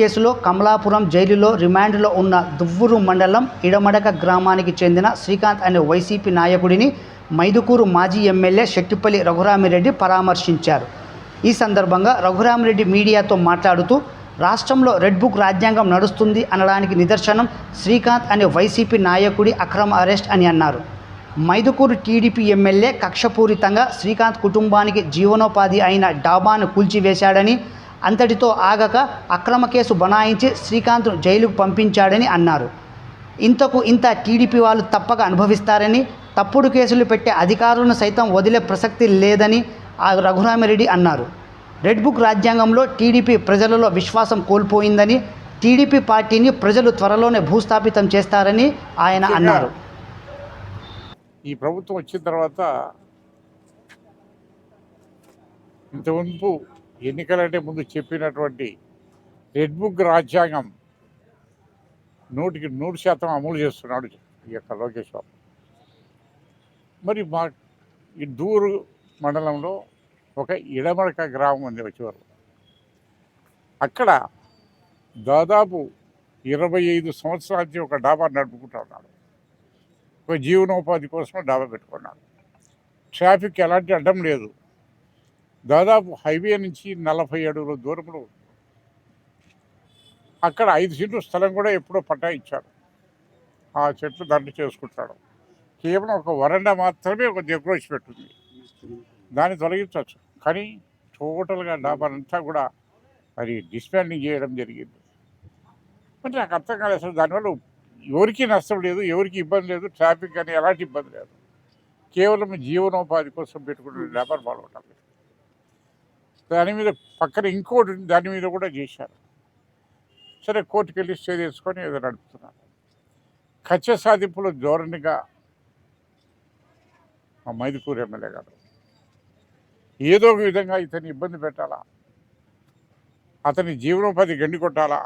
కేసులో కమలాపురం జైలులో రిమాండ్లో ఉన్న దువ్వూరు మండలం ఇడమడక గ్రామానికి చెందిన శ్రీకాంత్ అనే వైసీపీ నాయకుడిని మైదుకూరు మాజీ ఎమ్మెల్యే శెట్టిపల్లి రఘురామిరెడ్డి పరామర్శించారు. ఈ సందర్భంగా రఘురామిరెడ్డి మీడియాతో మాట్లాడుతూ రాష్ట్రంలో రెడ్ బుక్ రాజ్యాంగం నడుస్తుంది అనడానికి నిదర్శనం శ్రీకాంత్ అనే వైసీపీ నాయకుడి అక్రమ అరెస్ట్ అని అన్నారు. మైదుకూరు టీడీపీ ఎమ్మెల్యే కక్షపూరితంగా శ్రీకాంత్ కుటుంబానికి జీవనోపాధి అయిన డాబాను కూల్చివేశాడని అంతటితో ఆగక అక్రమ కేసు బనాయించి శ్రీకాంత్ను జైలుకు పంపించాడని అన్నారు. ఇంతకు ఇంత టీడీపీ వాళ్ళు తప్పక అనుభవిస్తారని తప్పుడు కేసులు పెట్టే అధికారులను సైతం వదిలే ప్రసక్తి లేదని ఆ రఘురామిరెడ్డి అన్నారు. రెడ్ బుక్ రాజ్యాంగంలో టీడీపీ ప్రజలలో విశ్వాసం కోల్పోయిందని టీడీపీ పార్టీని ప్రజలు త్వరలోనే భూస్థాపితం చేస్తారని ఆయన అన్నారు. ఈ ప్రభుత్వం వచ్చిన తర్వాత ఇంతకుముందు ఎన్నికలంటే ముందు చెప్పినటువంటి రెడ్ బుక్ రాజ్యాంగం నూటికి నూరు శాతం అమలు చేస్తున్నాడు ఈ యొక్క లోకేష్ బాబు. మరి మా ఈ దూరు మండలంలో ఒక ఇడమడక గ్రామం ఉంది వచ్చేవారు. అక్కడ దాదాపు ఇరవై ఐదు సంవత్సరాల నుంచి ఒక డాబా నడుపుకుంటా ఉన్నాడు. ఒక జీవనోపాధి కోసం డాబా పెట్టుకున్నాడు. ట్రాఫిక్ ఎలాంటి అడ్డం లేదు. దాదాపు హైవే నుంచి నలభై అడుగుల దూరంలో అక్కడ ఐదు సీట్లు స్థలం కూడా ఎప్పుడో పట్టా ఇచ్చారు. ఆ చెట్లు దండ చేసుకుంటాడు. కేవలం ఒక వరండా మాత్రమే ఒక దిగ్రోచి పెట్టుంది. దాన్ని తొలగించవచ్చు. కానీ టోటల్గా డాబానంతా కూడా మరి డిస్మాండింగ్ చేయడం జరిగింది. మరి నాకు అర్థం కాలేదు అసలు దానివల్ల ఎవరికి నష్టం లేదు ఎవరికి ఇబ్బంది లేదు ట్రాఫిక్ కానీ ఎలాంటి ఇబ్బంది లేదు. కేవలం జీవనోపాధి కోసం పెట్టుకునే వ్యాపారం పాల్గొంటారు దాని మీద పక్కన ఇంకోటి దాని మీద కూడా చేశారు. సరే కోర్టుకు వెళ్ళి స్టే చేసుకొని ఏదో నడుపుతున్నారు. కచ్చ సాధింపుల ధోరణిగా మా మైదుకూరు ఎమ్మెల్యే గారు ఏదో ఒక విధంగా ఇతన్ని ఇబ్బంది పెట్టాలా? అతని జీవనోపాధి గండి కొట్టాలా?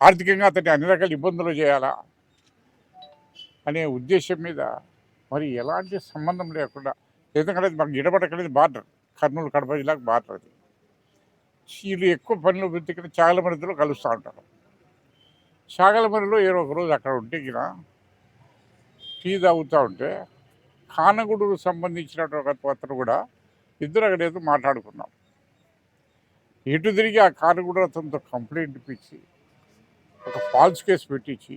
ఆర్థికంగా అతన్ని అన్ని రకాల ఇబ్బందులు చేయాలా? అనే ఉద్దేశం మీద మరి ఎలాంటి సంబంధం లేకుండా ఎందుకంటే మాకు ఇడబడకనేది బార్డర్. కర్నూలు కడప జిల్లాకు బార్డర్ అది వీళ్ళు ఎక్కువ పనులు వెతికిన చాగలమరిదిలో కలుస్తూ ఉంటారు. చాగలమరిలో ఏదో ఒక రోజు అక్కడ ఉంటే గిన టీ తాగుతూ ఉంటే కానగూడుకు సంబంధించినటువంటి అతను కూడా ఇద్దరు అక్కడ ఏదో మాట్లాడుకున్నాం. ఎటు తిరిగి ఆ కానగూడ అతనితో కంప్లైంట్ ఇప్పించి ఒక ఫాల్స్ కేసు పెట్టించి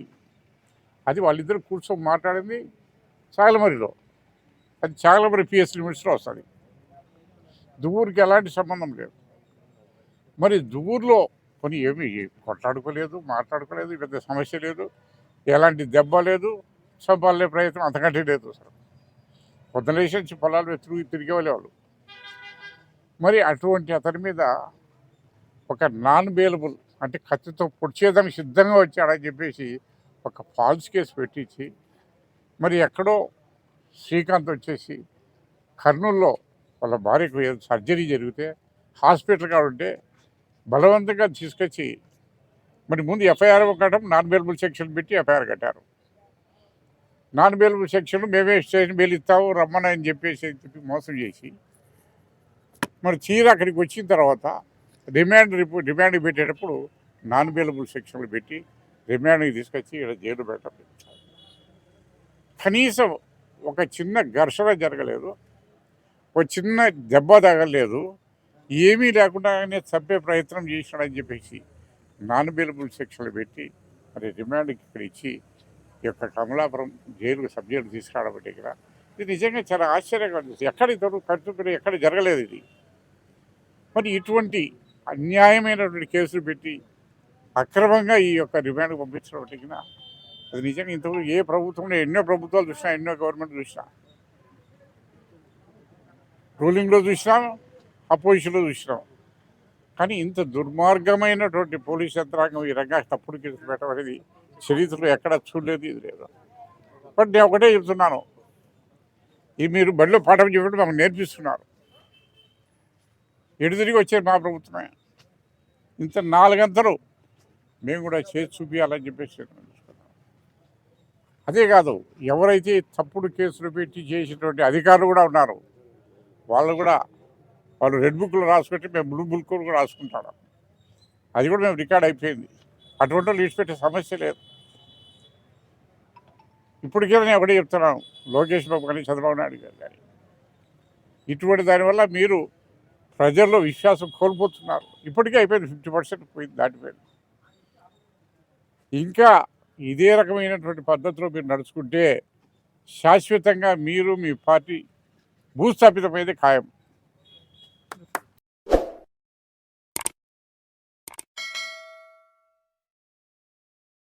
అది వాళ్ళిద్దరు కూర్చొని మాట్లాడింది చాగలమరిలో అది చాగలమరి పిఎస్ లిమిట్స్లో వస్తుంది. దువ్వూరికి ఎలాంటి సంబంధం లేదు. మరి దువ్వూరులో కొన్ని ఏమి కొట్లాడుకోలేదు మాట్లాడుకోలేదు పెద్ద సమస్య లేదు ఎలాంటి దెబ్బ లేదు చంపాలనే ప్రయత్నం అంతకంటే లేదు అసలు. పొద్దులేసి నుంచి పొలాలు వెతుకు తిరిగే వాళ్ళు మరి అటువంటి అతని మీద ఒక నాన్ బెయిలబుల్ అంటే కత్తితో పొడిచేదానికి సిద్ధంగా వచ్చాడని చెప్పేసి ఒక ఫాల్స్ కేసు పెట్టించి మరి ఎక్కడో శ్రీకాంత్ వచ్చేసి కర్నూల్లో వాళ్ళ భార్యకు ఏదో సర్జరీ జరిగితే హాస్పిటల్ ఉంటే బలవంతంగా తీసుకొచ్చి మరి ముందు ఎఫ్ఐఆర్ కట్టడం నాన్ బెయిలబుల్ సెక్షన్ పెట్టి ఎఫ్ఐఆర్ కట్టారు. నాన్ బెయిలబుల్ సెక్షన్ మేమే స్టేషన్ బెయిల్ ఇస్తాము రమ్మని అని చెప్పేసి అని చెప్పి మోసం చేసి మరి చీర అక్కడికి వచ్చిన తర్వాత రిమాండ్ రిపోర్ట్ రిమాండ్ పెట్టేటప్పుడు నాన్ బెయిలబుల్ సెక్షన్లు పెట్టి రిమాండ్కి తీసుకొచ్చి ఇక్కడ జైలు పెట్టడం కనీసం ఒక చిన్న ఘర్షణ జరగలేదు. ఒక చిన్న దెబ్బ తగలేదు ఏమీ లేకుండానే చంపే ప్రయత్నం చేసినాడని చెప్పేసి నాన్ అవైలబుల్ సెక్షన్లు పెట్టి మరి రిమాండ్కి ఇక్కడ ఇచ్చి ఈ యొక్క కమలాపురం జైలు సబ్జెక్టు తీసుకురావడం ఇక్కడ. ఇది నిజంగా చాలా ఆశ్చర్యంగా ఉంది. ఎక్కడ ఇతడు కట్టుకుని ఎక్కడ జరగలేదు ఇది. మరి ఇటువంటి అన్యాయమైనటువంటి కేసులు పెట్టి అక్రమంగా ఈ యొక్క రిమాండ్కి పంపించడం అది నిజంగా ఇంతవరకు ఏ ప్రభుత్వంలో ఎన్నో ప్రభుత్వాలు చూసినా ఎన్నో గవర్నమెంట్ చూసినా రూలింగ్లో చూసినాం అపోజిషన్లో చూసినాం. కానీ ఇంత దుర్మార్గమైనటువంటి పోలీస్ యంత్రాంగం ఈ రంగా తప్పుడు కేసులు పెట్టడం అనేది చరిత్రలో ఎక్కడ చూడలేదు ఇది లేదు. బట్ నేను ఒకటే చెప్తున్నాను. ఈ మీరు బడిలో పాఠం చెప్పడం మాకు నేర్పిస్తున్నారు. ఎటు తిరిగి వచ్చారు మా ప్రభుత్వమే? ఇంత నాలుగంతలు మేము కూడా చేసి చూపించాలని చెప్పేసి అదే కాదు ఎవరైతే తప్పుడు కేసులు పెట్టి చేసినటువంటి అధికారులు కూడా ఉన్నారు వాళ్ళు కూడా వాళ్ళు రెడ్ బుక్లో రాసుకుంటే మేము బ్లూ బుక్ కూడా రాసుకుంటాడు. అది కూడా మేము రికార్డ్ అయిపోయింది. అటువంటి వాళ్ళు విడిచిపెట్టే సమస్య లేదు. ఇప్పటికే నేను ఒకటే చెప్తున్నాను. లోకేష్ బాబు కానీ చంద్రబాబు నాయుడు గారు కానీ. ఇటువంటి దానివల్ల మీరు ప్రజల్లో విశ్వాసం కోల్పోతున్నారు. ఇప్పటికే అయిపోయింది ఫిఫ్టీ పర్సెంట్ పోయింది దాటిపోయింది. ఇంకా ఇదే రకమైనటువంటి పద్ధతిలో మీరు నడుచుకుంటే శాశ్వతంగా మీరు మీ పార్టీ భూస్థాపితమైతే ఖాయం.